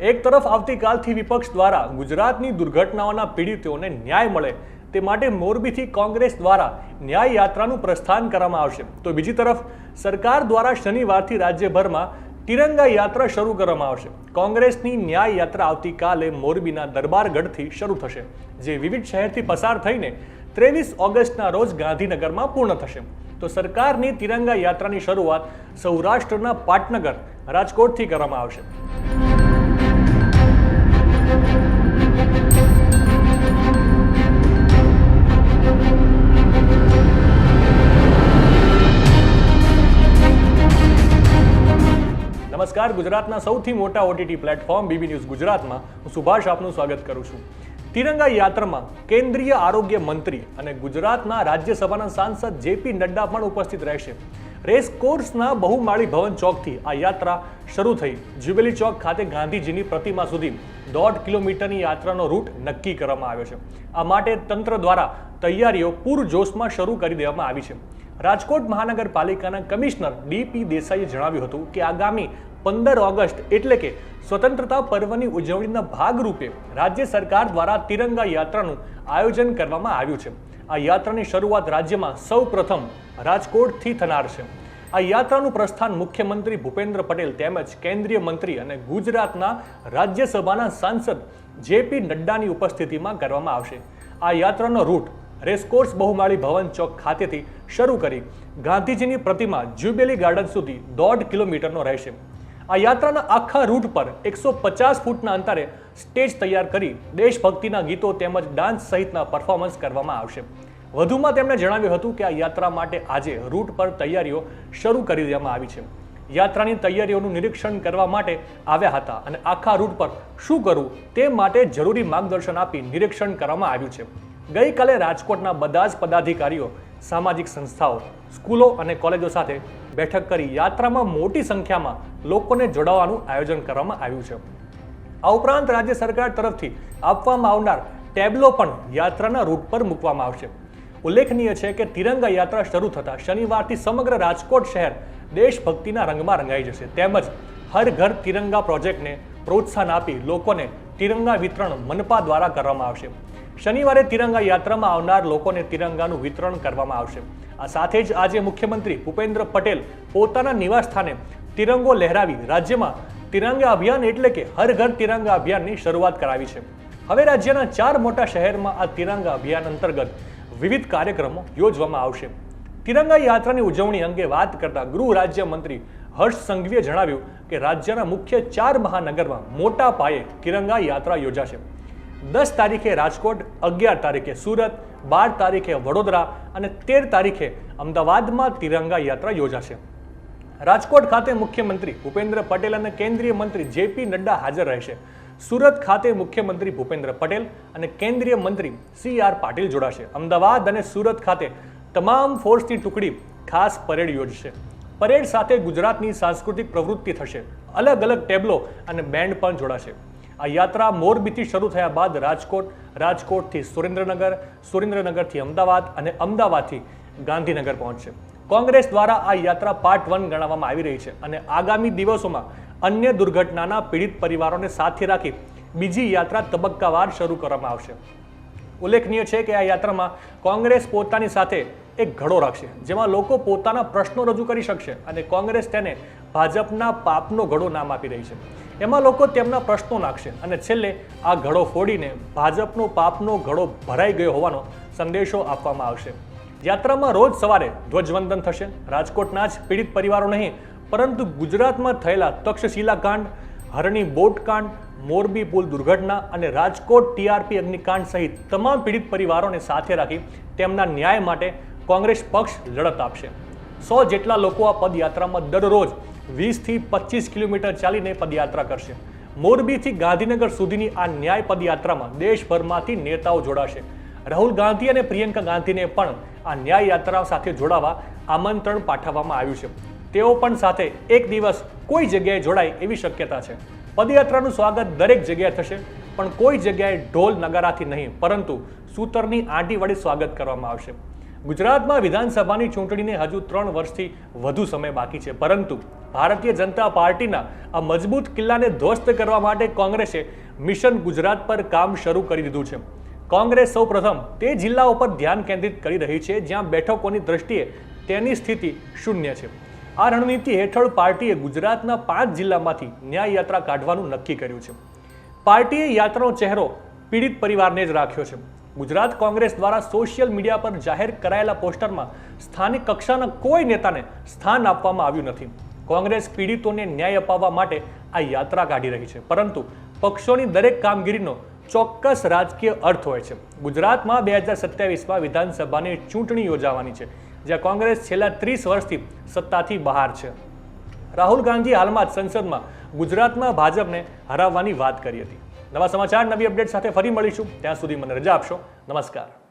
એક તરફ આવતીકાલથી વિપક્ષ દ્વારા ગુજરાતની દુર્ઘટનાઓના પીડિતોને ન્યાય મળે તે માટે મોરબીથી કોંગ્રેસ દ્વારા ન્યાય યાત્રાનું પ્રસ્થાન કરવામાં આવશે. તો બીજી તરફ, સરકાર દ્વારા શનિવારથી રાજ્યભરમાં તિરંગા યાત્રા શરૂ કરવામાં આવશે. કોંગ્રેસની ન્યાય યાત્રા આવતીકાલે મોરબીના દરબારગઢથી શરૂ થશે, જે વિવિધ શહેરથી પસાર થઈને ત્રેવીસ ઓગસ્ટના રોજ ગાંધીનગરમાં પૂર્ણ થશે. તો સરકારની તિરંગા યાત્રાની શરૂઆત સૌરાષ્ટ્રના પાટનગર, રાજકોટથી કરવામાં આવશે. નમસ્કાર, ગુજરાતના સૌથી મોટા ઓટીટી પ્લેટફોર્મ બીબી ન્યૂઝ ગુજરાતમાં હું સુભાષ આપનું સ્વાગત કરું છું. તિરંગા યાત્રામાં કેન્દ્રીય આરોગ્ય મંત્રી અને ગુજરાતના રાજ્યસભાના સાંસદ જેપી નડ્ડા પણ ઉપસ્થિત રહેશે. રેસ કોર્સના બહુમાળી ભવન ચોકથી આ યાત્રા શરૂ થઈ. જ્યુબેલી ચોક ખાતે ગાંધીજીની પ્રતિમા સુધી દોઢ કિલોમીટરની યાત્રાનો રૂટ નક્કી કરવામાં આવ્યો છે. આ માટે તંત્ર દ્વારા તૈયારીઓ પૂરજોશમાં શરૂ કરી દેવામાં આવી છે. રાજકોટ મહાનગરપાલિકાના કમિશનર ડીપી દેસાઈએ જણાવ્યું હતું કે આગામી પંદર ઓગસ્ટ એટલે કે સ્વતંત્રતા પર્વની ઉજવણીના ભાગરૂપે રાજ્ય સરકાર દ્વારા તિરંગા યાત્રાનું આયોજન કરવામાં આવ્યું છે. આ યાત્રાની શરૂઆત રાજ્યમાં સૌ પ્રથમ રાજકોટથી થનાર છે. આ યાત્રાનું પ્રસ્થાન મુખ્યમંત્રી ભૂપેન્દ્ર પટેલ તેમજ કેન્દ્રીય મંત્રી અને ગુજરાતના રાજ્યસભાના સાંસદ જેપી નડ્ડાની ઉપસ્થિતિમાં કરવામાં આવશે. આ યાત્રાનો રૂટ રેસકોર્સ બહુમાળી ભવન ચોક ખાતેથી શરૂ કરી ગાંધીજીની પ્રતિમા જ્યુબેલી ગાર્ડન સુધી દોઢ કિલોમીટરનો રહેશે. આ યાત્રાના આખા રૂટ પર એકસો પચાસ ફૂટના અંતરે સ્ટેજ તૈયાર કરી દેશભક્તિના ગીતો તેમજ ડાન્સ સહિતના પરફોર્મન્સ કરવામાં આવશે. વધુમાં તેમણે જણાવ્યું હતું કે આ યાત્રા માટે આજે રૂટ પર તૈયારીઓ શરૂ કરી દેવામાં આવી છે. યાત્રાની તૈયારીઓનું નિરીક્ષણ કરવા માટે આવ્યા હતા અને આખા રૂટ પર શું કરવું તે માટે જરૂરી માર્ગદર્શન આપી નિરીક્ષણ કરવામાં આવ્યું છે. ગઈકાલે રાજકોટના બધા જ પદાધિકારીઓ, સામાજિક સંસ્થાઓ, સ્કૂલો અને કોલેજો સાથે બેઠક કરી યાત્રામાં મોટી સંખ્યામાં લોકોને જોડાવાનું આયોજન કરવામાં આવ્યું છે. આ ઉપરાંત રાજ્ય સરકાર તરફથી આપવામાં આવનાર ટેબ્લો પણ યાત્રાના રૂટ પર મૂકવામાં આવશે. ઉલ્લેખનીય છે કે તિરંગા યાત્રા શરૂ થતાં શનિવારથી સમગ્ર રાજકોટ શહેર દેશભક્તિના રંગમાં રંગાઈ જશે. તેમજ હર ઘર તિરંગા પ્રોજેક્ટને પ્રોત્સાહન આપી લોકોને તિરંગા વિતરણ મનપા દ્વારા કરવામાં આવશે. શનિવારે તિરંગા યાત્રામાં આવનાર લોકોને તિરંગાનું વિતરણ કરવામાં આવશે. આ સાથે જ આજે મુખ્યમંત્રી ભૂપેન્દ્ર પટેલ પોતાના નિવાસસ્થાને તિરંગો લહેરાવી રાજ્યમાં તિરંગા અભિયાન એટલે કે હર ઘર તિરંગા અભિયાનની શરૂઆત કરાવી છે. હવે રાજ્યના ચાર મોટા શહેરમાં આ તિરંગા અભિયાન અંતર્ગત વિવિધ કાર્યક્રમો યોજવામાં આવશે. તિરંગા યાત્રાની ઉજવણી અંગે વાત કરતા ગૃહ રાજ્ય મંત્રી હર્ષ સંઘવીએ જણાવ્યું કે રાજ્યના મુખ્ય ચાર મહાનગરમાં મોટા પાયે તિરંગા યાત્રા યોજાશે. દસ તારીખે રાજકોટ, અગિયાર તારીખે સુરત, બાર તારીખે વડોદરા અને તેર તારીખે અમદાવાદમાં તિરંગા યાત્રા યોજાશે. રાજકોટ ખાતે મુખ્યમંત્રી ભૂપેન્દ્ર પટેલ અને કેન્દ્રીય મંત્રી જેપી નડ્ડા હાજર રહેશે. સુરત ખાતે મુખ્યમંત્રી ભૂપેન્દ્ર પટેલ અને કેન્દ્રીય મંત્રી સી આર પાટીલ જોડાશે. અમદાવાદ અને સુરત ખાતે તમામ ફોર્સની ટુકડી ખાસ પરેડ યોજશે. પરેડ સાથે ગુજરાતની સાંસ્કૃતિક પ્રવૃત્તિ થશે. અલગ અલગ ટેબ્લો અને બેન્ડ પણ જોડાશે. આ યાત્રા મોરબીથી શરૂ થયા બાદ રાજકોટ, રાજકોટથી સુરેન્દ્રનગર, સુરેન્દ્રનગરથી અમદાવાદ અને અમદાવાદથી ગાંધીનગર પહોંચશે. કોંગ્રેસ દ્વારા આ યાત્રા પાર્ટ વન ગણાવવામાં આવી રહી છે અને આગામી દિવસોમાં અન્ય દુર્ઘટનાના પીડિત પરિવારોને સાથે રાખી બીજી યાત્રા તબક્કાવાર શરૂ કરવામાં આવશે. ઉલ્લેખનીય છે કે આ યાત્રામાં કોંગ્રેસ પોતાની સાથે એક ઘડો રાખશે, જેમાં લોકો પોતાના પ્રશ્નો રજૂ કરી શકશે અને કોંગ્રેસ તેને ભાજપના પાપનો ઘડો નામ આપી રહી છે. એમાં લોકો તેમના પ્રશ્નો નાખશે અને છેલ્લે આ ઘડો ફોડીને ભાજપનો પાપનો ઘડો ભરાઈ ગયો હોવાનો સંદેશો આપવામાં આવશે. યાત્રામાં રોજ સવારે ધ્વજવંદન થશે. રાજકોટના જ પીડિત પરિવારો નહીં, પરંતુ ગુજરાતમાં થયેલા તક્ષશિલા કાંડ, હરણી બોટ કાંડ, મોરબી પુલ દુર્ઘટના અને રાજકોટ ટીઆરપી અગ્નિકાંડ સહિત તમામ પીડિત પરિવારોને સાથે રાખી તેમના ન્યાય માટે કોંગ્રેસ પક્ષ લડત આપશે. સો જેટલા લોકો આ પદયાત્રામાં દરરોજ વીસથી પચીસ કિલોમીટર ચાલીને પદયાત્રા કરશે. મોરબીથી ગાંધીનગર સુધીની આ ન્યાય પદયાત્રામાં દેશભરમાંથી નેતાઓ જોડાશે. રાહુલ ગાંધી અને પ્રિયંકા ગાંધીને પણ આ ન્યાય યાત્રા સાથે જોડાવા આમંત્રણ પાઠવવામાં આવ્યું છે. તેઓ પણ સાથે એક દિવસ કોઈ જગ્યાએ જોડાય એવી શક્યતા છે. પદયાત્રાનું સ્વાગત દરેક જગ્યાએ થશે, પણ કોઈ જગ્યાએ ઢોલ નગારાથી નહીં, પરંતુ સૂતરની વડે સ્વાગત કરવામાં આવશે. ગુજરાતમાં વિધાનસભાની ચૂંટણીને હજુ ત્રણ વર્ષથી વધુ સમય બાકી છે, પરંતુ ભારતીય જનતા પાર્ટીના આ મજબૂત કિલ્લાને ધ્વસ્ત કરવા માટે કોંગ્રેસે મિશન ગુજરાત પર કામ શરૂ કરી દીધું છે. કોંગ્રેસ સૌપ્રથમ તે જિલ્લાઓ પર ધ્યાન કેન્દ્રિત કરી રહી છે, જ્યાં બેઠકોની દ્રષ્ટિએ તેની સ્થિતિ શૂન્ય છે. આ રણનીતિ હેઠળ પાર્ટીએ ગુજરાતના પાંચ જિલ્લામાંથી ન્યાય યાત્રા કાઢવાનું નક્કી કર્યું છે. પાર્ટીએ યાત્રાનો ચહેરો પીડિત પરિવારને જ રાખ્યો છે. ગુજરાત કોંગ્રેસ દ્વારા સોશિયલ મીડિયા પર જાહેર કરાયેલા પોસ્ટરમાં સ્થાનિક કક્ષાના કોઈ નેતાને સ્થાન આપવામાં આવ્યું નથી. કોંગ્રેસ પીડિતોને ન્યાય અપાવવા માટે આ યાત્રા કાઢી રહી છે. પરંતુ પક્ષોની દરેક કામગીરીનો ચોક્કસ રાજકીય અર્થ હોય છે. ગુજરાતમાં બે હજાર સત્યાવીસમાં વિધાનસભાની ચૂંટણી યોજાવાની છે, જ્યાં કોંગ્રેસ છેલ્લા ત્રીસ વર્ષથી સત્તાથી બહાર છે. રાહુલ ગાંધી હાલમાં જ સંસદમાં ગુજરાતમાં ભાજપને હરાવવાની વાત કરી હતી. નવા સમાચાર, નવી અપડેટ સાથે ફરી મળીશું. ત્યાં સુધી મને રજા આપશો. નમસ્કાર.